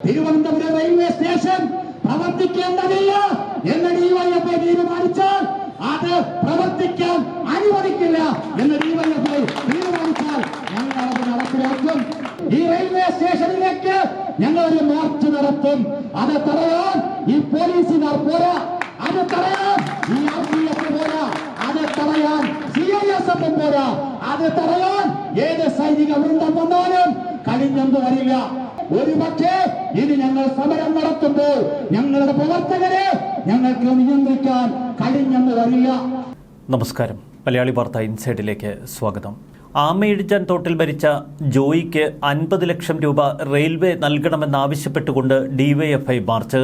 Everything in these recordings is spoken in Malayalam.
തിരുവനന്തപുരം റെയിൽവേ സ്റ്റേഷൻ പ്രവർത്തിക്കേണ്ടതില്ല എന്ന് ഡിവൈഎഫ്ഐ തീരുമാനിച്ചാൽ അത് പ്രവർത്തിക്കാൻ അനുവദിക്കില്ല എന്ന് ഡിവൈഎഫ്ഐ തീരുമാനിച്ചാൽ ഞങ്ങൾ അത് നടപ്പിലാക്കും. ഈ റെയിൽവേ സ്റ്റേഷനിലേക്ക് ഞങ്ങൾ ഒരു മാർച്ച് നടത്തും. അത് തടയാൻ ഈ പോലീസുകാർ പോരാ. അത് തടയാൻ ഈ ആർ പി എഫ് പോരാ. അത് തടയാൻ സി ഐ എസ് എഫ് പോരാ. അത് തടയാൻ ഏത് സൈനിക വൃന്ദം വന്നാലും കഴിഞ്ഞെന്ന് വരില്ല. ഒരു പക്ഷേ ഇനി ഞങ്ങൾ സമരം നടത്തുമ്പോൾ ഞങ്ങളുടെ പ്രവർത്തകരെ ഞങ്ങൾക്ക് നിയന്ത്രിക്കാൻ കഴിഞ്ഞെന്ന് വരില്ല. നമസ്കാരം. മലയാളി വാർത്ത ഇൻസൈഡിലേക്ക് സ്വാഗതം. ആമയിടിച്ചാൻ തോട്ടിൽ മരിച്ച ജോയിക്ക് അൻപത് ലക്ഷം രൂപ റെയിൽവേ നൽകണമെന്നാവശ്യപ്പെട്ടുകൊണ്ട് ഡിവൈഎഫ്ഐ മാർച്ച്.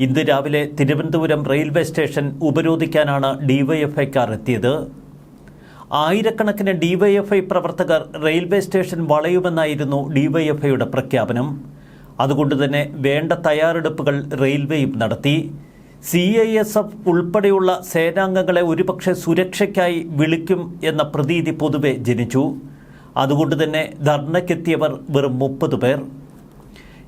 ഇന്ന് രാവിലെ തിരുവനന്തപുരം റെയിൽവേ സ്റ്റേഷൻ ഉപരോധിക്കാനാണ് ഡിവൈഎഫ്ഐക്കാർ എത്തിയത്. ആയിരക്കണക്കിന് ഡിവൈഎഫ്ഐ പ്രവർത്തകർ റെയിൽവേ സ്റ്റേഷൻ വളയുമെന്നായിരുന്നു ഡിവൈഎഫ്ഐയുടെ പ്രഖ്യാപനം. അതുകൊണ്ടുതന്നെ വേണ്ട തയ്യാറെടുപ്പുകൾ റെയിൽവേയും നടത്തി. സി ഐ എസ് എഫ് ഉൾപ്പെടെയുള്ള സേനാംഗങ്ങളെ ഒരുപക്ഷെ സുരക്ഷയ്ക്കായി വിളിക്കും എന്ന പ്രതീതി പൊതുവെ ജനിച്ചു. അതുകൊണ്ടുതന്നെ ധർണയ്ക്കെത്തിയവർ വെറും മുപ്പത് പേർ.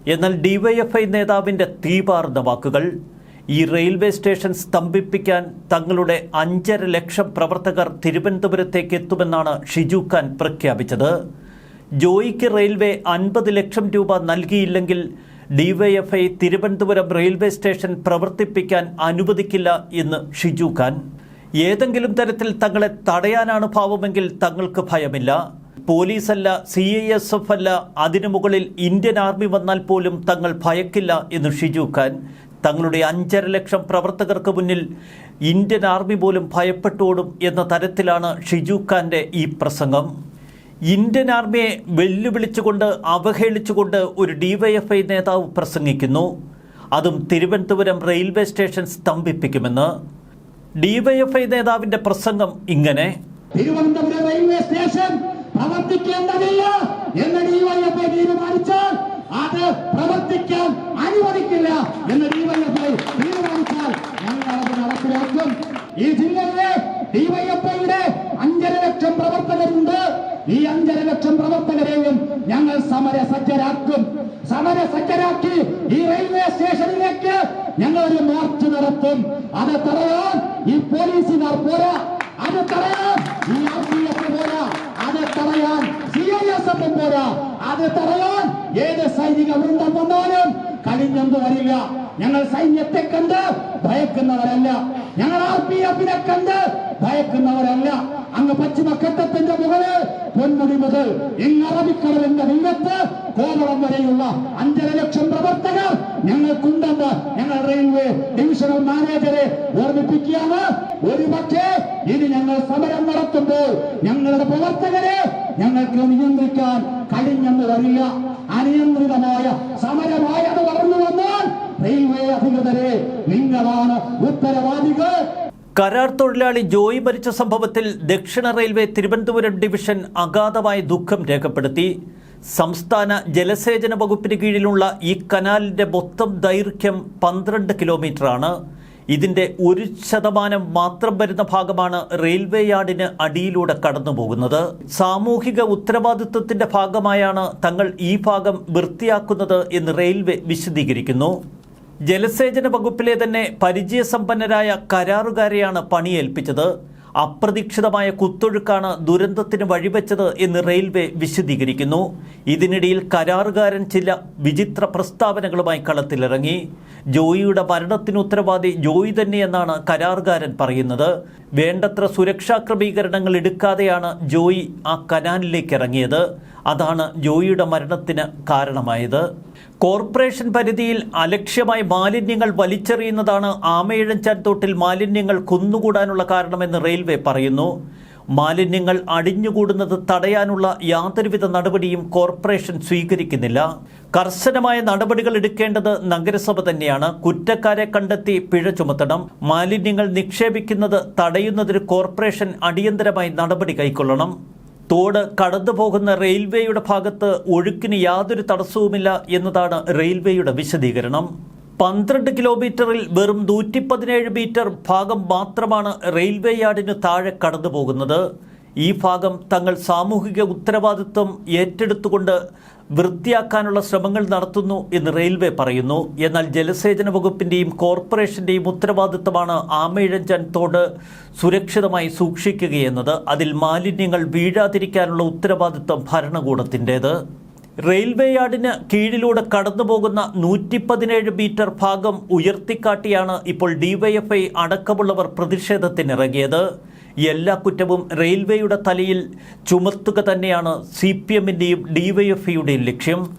എന്നാൽ ഡിവൈഎഫ്ഐ നേതാവിന്റെ തീപാർന്ന വാക്കുകൾ ഈ റെയിൽവേ സ്റ്റേഷൻ സ്തംഭിപ്പിക്കാൻ തങ്ങളുടെ അഞ്ചര ലക്ഷം പ്രവർത്തകർ തിരുവനന്തപുരത്തേക്ക് എത്തുമെന്നാണ് ഷിജു ഖാൻ പ്രഖ്യാപിച്ചത്. ജോയിക്ക് റെയിൽവേ അൻപത് ലക്ഷം രൂപ നൽകിയില്ലെങ്കിൽ ഡിവൈഎഫ്ഐ തിരുവനന്തപുരം റെയിൽവേ സ്റ്റേഷൻ പ്രവർത്തിപ്പിക്കാൻ അനുവദിക്കില്ല എന്ന് ഷിജു ഖാൻ. ഏതെങ്കിലും തരത്തിൽ തങ്ങളെ തടയാനാണ് ഭാവമെങ്കിൽ തങ്ങൾക്ക് ഭയമില്ല. പോലീസല്ല സി ഐ എസ് എഫ് അല്ല അതിനു മുകളിൽ ഇന്ത്യൻ ആർമി വന്നാൽ പോലും തങ്ങൾ ഭയക്കില്ല എന്ന് ഷിജു ഖാൻ. തങ്ങളുടെ അഞ്ചര ലക്ഷം പ്രവർത്തകർക്ക് മുന്നിൽ ഇന്ത്യൻ ആർമി പോലും ഭയപ്പെട്ടോടും എന്ന തരത്തിലാണ് ഷിജു ഖാന്റെ ഈ പ്രസംഗം. ഇന്ത്യൻ ആർമിയെ വെല്ലുവിളിച്ചുകൊണ്ട് അവഹേളിച്ചുകൊണ്ട് ഒരു ഡിവൈഎഫ്ഐ നേതാവ് പ്രസംഗിക്കുന്നു. അതും തിരുവനന്തപുരം റെയിൽവേ സ്റ്റേഷൻ സ്തംഭിപ്പിക്കുമെന്ന്. ഡിവൈഎഫ്ഐ നേതാവിന്റെ പ്രസംഗം ഇങ്ങനെ. തിരുവനന്തപുരം റെയിൽവേ സ്റ്റേഷൻ പ്രവർത്തിക്കേണ്ടതില്ല എന്ന് ഡിവൈഎഫ്ഐ തീരുമാനിച്ചാൽ അത് പ്രവർത്തിക്കാൻ അനുവദിക്കില്ല എന്ന് ഡിവൈഎഫ്ഐ തീരുമാനിച്ചാൽ ഞങ്ങൾ അത് നടപ്പിലാക്കും ഈ ജില്ലയിലെ ഡിവൈഎഫ്ഐയുടെ അഞ്ചര ലക്ഷം പ്രവർത്തകരുണ്ട് ഈ ഞങ്ങൾ പ്രവർത്തകരെയും ഞങ്ങൾ സമരസജ്ജരാക്കും. സമരസജ്ജരാക്കി ഈ റെയിൽവേ സ്റ്റേഷനിലേക്ക് ഞങ്ങൾ ഒരു മാർച്ച് നടത്തും. അത് തടയാൻ ഈ പോലീസുകാർ പോരാ. അത് തടയാൻ ഈ ആർ പി എഫ് പോരാ. അത് തടയാൻ സി ഐ എസ് എഫ് പോരാ. അത് തടയാൻ ഏത് സൈനിക വൃന്ദം വന്നാലും കഴിഞ്ഞെന്ന് വരില്ല. ഞങ്ങൾ സൈന്യത്തെ കണ്ട് ഭയക്കുന്നവരല്ല. ഞങ്ങൾ ആർ പി എഫിനെ കണ്ട് ഭയക്കുന്നവരല്ല അങ്ങ് പശ്ചിമഘട്ടത്തിന്റെ മുകളിൽ ഇങ്ങ് അറബിക്കടലിന്റെ നിന്നത്ത് കോവളം വരെയുള്ള അഞ്ചര ലക്ഷം പ്രവർത്തകർ ഞങ്ങൾക്കുണ്ടെന്ന് ഞങ്ങൾ റെയിൽവേ ഡിവിഷണൽ മാനേജറെ ഓർമ്മിപ്പിക്കുകയാണ്. ഒരു പക്ഷേ ഇനി ഞങ്ങൾ സമരം നടത്തുമ്പോൾ ഞങ്ങളുടെ പ്രവർത്തകരെ ഞങ്ങൾക്ക് നിയന്ത്രിക്കാൻ കഴിഞ്ഞെന്ന് വരില്ല. അനിയന്ത്രിതമായ സമരമായത് വളർന്നു വന്നാൽ റെയിൽവേ അധികൃതരെ നിങ്ങളാണ് ഉത്തരവാദികൾ. കരാർ തൊഴിലാളി ജോയി മരിച്ച സംഭവത്തിൽ ദക്ഷിണ റെയിൽവേ തിരുവനന്തപുരം ഡിവിഷൻ അഗാധമായ ദുഃഖം രേഖപ്പെടുത്തി. സംസ്ഥാന ജലസേചന വകുപ്പിന് കീഴിലുള്ള ഈ കനാലിന്റെ മൊത്തം ദൈർഘ്യം പന്ത്രണ്ട് കിലോമീറ്ററാണ്. ഇതിന്റെ ഒരു ശതമാനം മാത്രം വരുന്ന ഭാഗമാണ് റെയിൽവേ യാർഡിന് അടിയിലൂടെ കടന്നു സാമൂഹിക ഉത്തരവാദിത്വത്തിന്റെ ഭാഗമായാണ് തങ്ങൾ ഈ ഭാഗം വൃത്തിയാക്കുന്നത് എന്ന് റെയിൽവേ വിശദീകരിക്കുന്നു. ജലസേചന വകുപ്പിലെ തന്നെ പരിചയസമ്പന്നരായ കരാറുകാരെയാണ് പണിയേൽപ്പിച്ചത്. അപ്രതീക്ഷിതമായ കുത്തൊഴുക്കാണ് ദുരന്തത്തിന് വഴിവെച്ചത് എന്ന് റെയിൽവേ വിശദീകരിക്കുന്നു. ഇതിനിടയിൽ കരാറുകാരൻ ചില വിചിത്ര പ്രസ്താവനകളുമായി കളത്തിലിറങ്ങി. ജോയിയുടെ മരണത്തിന് ഉത്തരവാദി ജോയി തന്നെയെന്നാണ് കരാറുകാരൻ പറയുന്നത്. വേണ്ടത്ര സുരക്ഷാ ക്രമീകരണങ്ങൾ എടുക്കാതെയാണ് ജോയി ആ കനാലിലേക്ക് ഇറങ്ങിയത് അതാണ് ജോയിയുടെ മരണത്തിന് കാരണമായത്. കോർപ്പറേഷൻ പരിധിയിൽ അലക്ഷ്യമായി മാലിന്യങ്ങൾ വലിച്ചെറിയുന്നതാണ് ആമയിഴഞ്ചാൻ തോട്ടിൽ മാലിന്യങ്ങൾ കുന്നുകൂടാനുള്ള കാരണമെന്ന് റെയിൽവേ പറയുന്നു. മാലിന്യങ്ങൾ അടിഞ്ഞുകൂടുന്നത് തടയാനുള്ള യാതൊരുവിധ നടപടിയും കോർപ്പറേഷൻ സ്വീകരിക്കുന്നില്ല. കർശനമായ നടപടികൾ എടുക്കേണ്ടത് നഗരസഭ തന്നെയാണ്. കുറ്റക്കാരെ കണ്ടെത്തി പിഴ ചുമത്തണം. മാലിന്യങ്ങൾ നിക്ഷേപിക്കുന്നത് തടയുന്നതിന് കോർപ്പറേഷൻ അടിയന്തരമായി നടപടി കൈക്കൊള്ളണം. തോട് കടന്നു പോകുന്ന റെയിൽവേയുടെ ഭാഗത്ത് ഒഴുക്കിന് യാതൊരു തടസ്സവുമില്ല എന്നതാണ് റെയിൽവേയുടെ വിശദീകരണം. പന്ത്രണ്ട് കിലോമീറ്ററിൽ വെറും നൂറ്റി പതിനേഴ് മീറ്റർ ഭാഗം മാത്രമാണ് റെയിൽവേ യാർഡിന് താഴെ കടന്നു പോകുന്നത് ഈ ഭാഗം തങ്ങൾ സാമൂഹിക ഉത്തരവാദിത്വം ഏറ്റെടുത്തുകൊണ്ട് വൃത്തിയാക്കാനുള്ള ശ്രമങ്ങൾ നടത്തുന്നു എന്ന് റെയിൽവേ പറയുന്നു. എന്നാൽ ജലസേചന വകുപ്പിന്റെയും കോർപ്പറേഷന്റെയും ഉത്തരവാദിത്തമാണ് ആമയിഴഞ്ചൻ തോട് സുരക്ഷിതമായി സൂക്ഷിക്കുകയെന്നത് അതിൽ മാലിന്യങ്ങൾ വീഴാതിരിക്കാനുള്ള ഉത്തരവാദിത്തം ഭരണകൂടത്തിന്റേത് റെയിൽവേ യാർഡിന് കീഴിലൂടെ കടന്നുപോകുന്ന നൂറ്റി പതിനേഴ് മീറ്റർ ഭാഗം ഉയർത്തിക്കാട്ടിയാണ് ഇപ്പോൾ ഡിവൈഎഫ്ഐ അടക്കമുള്ളവർ പ്രതിഷേധത്തിനിറങ്ങിയത്. എല്ലാ കുറ്റവും റെയിൽവേയുടെ തലയിൽ ചുമത്തുക തന്നെയാണ് സി പി എമ്മിന്റെയും ഡിവൈഎഫ്ഐയുടെയും ലക്ഷ്യം.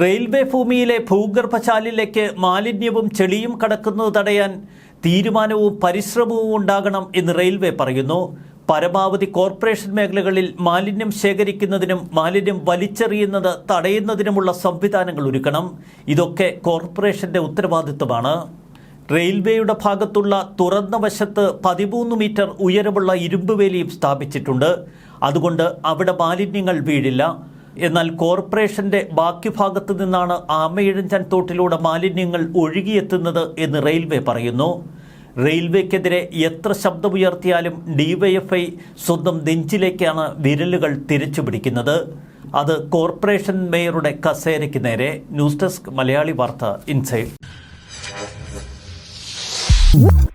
റെയിൽവേ ഭൂമിയിലെ ഭൂഗർഭശാലിലേക്ക് മാലിന്യവും ചെളിയും കടക്കുന്നത് തടയാൻ തീരുമാനവും പരിശ്രമവും ഉണ്ടാകണം എന്ന് റെയിൽവേ പറയുന്നു. പരമാവധി കോർപ്പറേഷൻ മേഖലകളിൽ മാലിന്യം ശേഖരിക്കുന്നതിനും മാലിന്യം വലിച്ചെറിയുന്നത് തടയുന്നതിനുമുള്ള സംവിധാനങ്ങൾ ഒരുക്കണം. ഇതൊക്കെ കോർപ്പറേഷന്റെ ഉത്തരവാദിത്തമാണ് റെയിൽവേയുടെ ഭാഗത്തുള്ള തുറന്ന വശത്ത് പതിമൂന്ന് മീറ്റർ ഉയരമുള്ള ഇരുമ്പ് വേലിയും സ്ഥാപിച്ചിട്ടുണ്ട്. അതുകൊണ്ട് അവിടെ മാലിന്യങ്ങൾ വീഴില്ല. എന്നാൽ കോർപ്പറേഷന്റെ ബാക്കി ഭാഗത്തു നിന്നാണ് ആമയിഴഞ്ചൻ തോട്ടിലൂടെ മാലിന്യങ്ങൾ ഒഴുകിയെത്തുന്നത് എന്ന് റെയിൽവേ പറയുന്നു. റെയിൽവേക്കെതിരെ എത്ര ശബ്ദമുയർത്തിയാലും ഡിവൈഎഫ്ഐ സ്വന്തം നെഞ്ചിലേക്കാണ് വിരലുകൾ തിരിച്ചു പിടിക്കുന്നത് അത് കോർപ്പറേഷൻ മേയറുടെ കസേരയ്ക്ക് നേരെ. ന്യൂസ് ഡെസ്ക് മലയാളി വാർത്ത ഇൻസൈഡ്. Whoop.